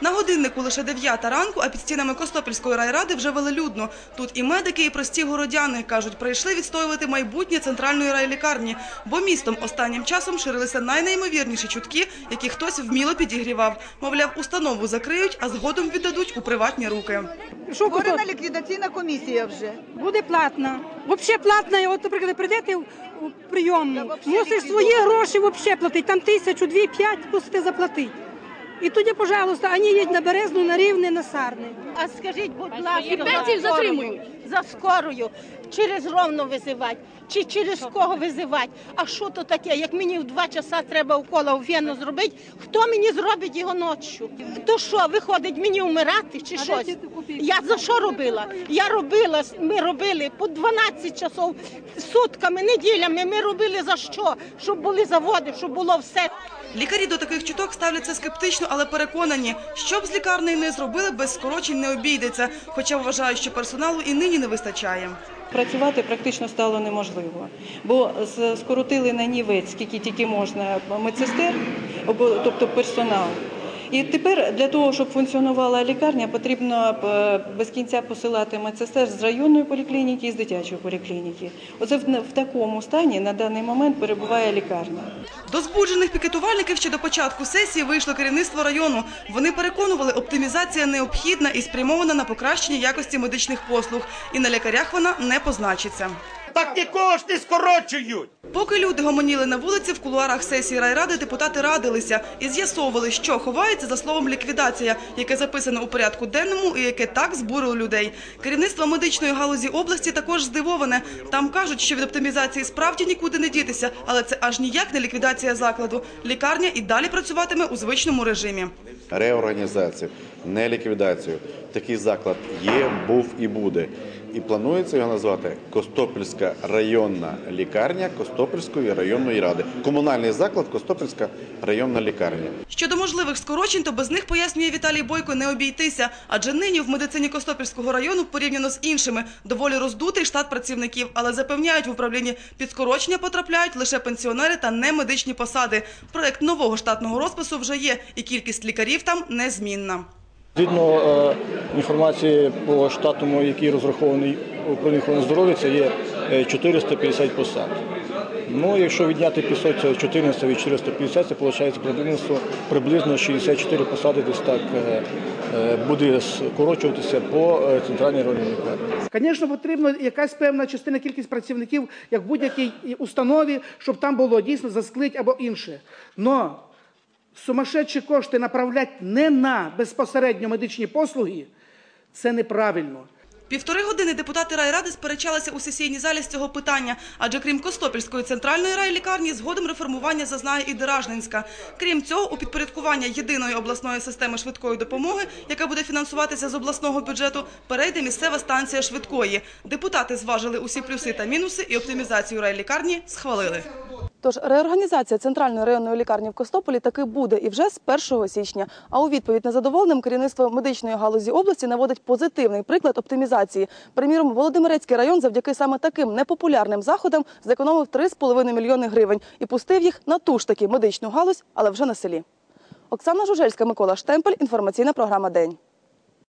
На годиннику лише 9 ранку, а під стінами Костопільської райради вже велелюдно. Тут і медики, і прості городяни, кажуть, прийшли відстоювати майбутнє центральної райлікарні, бо містом останнім часом ширилися найнеймовірніші чутки, які хтось вміло підігрівав. Мовляв, установу закриють, а згодом віддадуть у приватні руки. Створена ліквідаційна комісія вже. буде платна. Взагалі платна. От, наприклад, прийдете в в прийомну, мусиш свої гроші взагалі платити. Там тисячу, дві, п'ять мусите заплатити. І тоді, пожалуйста, ані їдь на Березну, на Рівне, на сарни. А скажіть, будь ласка, І пенсії затримують. За скорою, через ровно визивати, чи через кого визивати? А що то таке? Як мені в два часа треба укола в вену зробити, хто мені зробить його ночі? То що, виходить мені вмирати чи щось? Я за що робила? Я робила, ми робили по 12 часов, сутками, неділями. Ми робили за що? Щоб були заводи, щоб було все. Лікарі до таких чуток ставляться скептично, але переконані, що б з лікарнею не зробили, без скорочень не обійдеться, хоча вважають, що персоналу і нині не вистачає. Працювати практично стало неможливо, бо скоротили на нівець, скільки тільки можна медсестер, тобто персонал. І тепер для того, щоб функціонувала лікарня, потрібно е, без кінця посилати медсестер з районної поліклініки і з дитячої поліклініки. Оце в, такому стані на даний момент перебуває лікарня. До збуджених пікетувальників ще до початку сесії вийшло керівництво району. Вони переконували, оптимізація необхідна і спрямована на покращення якості медичних послуг. І на лікарях вона не позначиться. Так нікого ж не скорочують. Поки люди гомоніли на вулиці, в кулуарах сесії райради депутати радилися і з'ясовували, що ховається за словом ліквідація, яке записано у порядку денному і яке так збурило людей. Керівництво медичної галузі області також здивоване. Там кажуть, що від оптимізації справді нікуди не дітися, але це аж ніяк не ліквідація закладу. Лікарня і далі працюватиме у звичному режимі. реорганізацію, не ліквідацію. Такий заклад є, був і буде. І планується його назвати Костопільська районна лікарня Костопільської районної ради. Комунальний заклад Костопільська районна лікарня. Щодо можливих скорочень, то без них, пояснює Віталій Бойко, не обійтися. Адже нині в медицині Костопільського району, порівняно з іншими, доволі роздутий штат працівників. Але запевняють в управлінні, під скорочення потрапляють лише пенсіонери та немедичні посади. Проект нового штатного розпису вже є, і кількість лікарів там незмінна. Згідно е, інформації по штатному, який розрахований управління охорони здоров'я, це є е, 450 посад. Ну, якщо відняти 500, це 14 від 450, це виходить приблизно, приблизно 64 посади десь так е, е, буде скорочуватися по е, центральній лікарні. Звісно, потрібна якась певна частина кількість працівників, як в будь-якій установі, щоб там було дійсно засклить або інше. Но сумасшедші кошти направляти не на безпосередньо медичні послуги це неправильно. Півтори години депутати райради сперечалися у сесійній залі з цього питання, адже крім Костопільської центральної райлікарні, згодом реформування зазнає і Деражненська. Крім цього, у підпорядкування єдиної обласної системи швидкої допомоги, яка буде фінансуватися з обласного бюджету, перейде місцева станція швидкої. Депутати зважили усі плюси та мінуси і оптимізацію райлікарні схвалили. Тож реорганізація центральної районної лікарні в Костополі таки буде і вже з 1 січня. А у відповідь незадоволеним керівництво медичної галузі області наводить позитивний приклад оптимізації. Приміром, Володимирецький район завдяки саме таким непопулярним заходам зекономив 3,5 мільйони гривень і пустив їх на ту ж таки медичну галузь, але вже на селі. Оксана Жужельська, Микола Штемпель. Інформаційна програма День.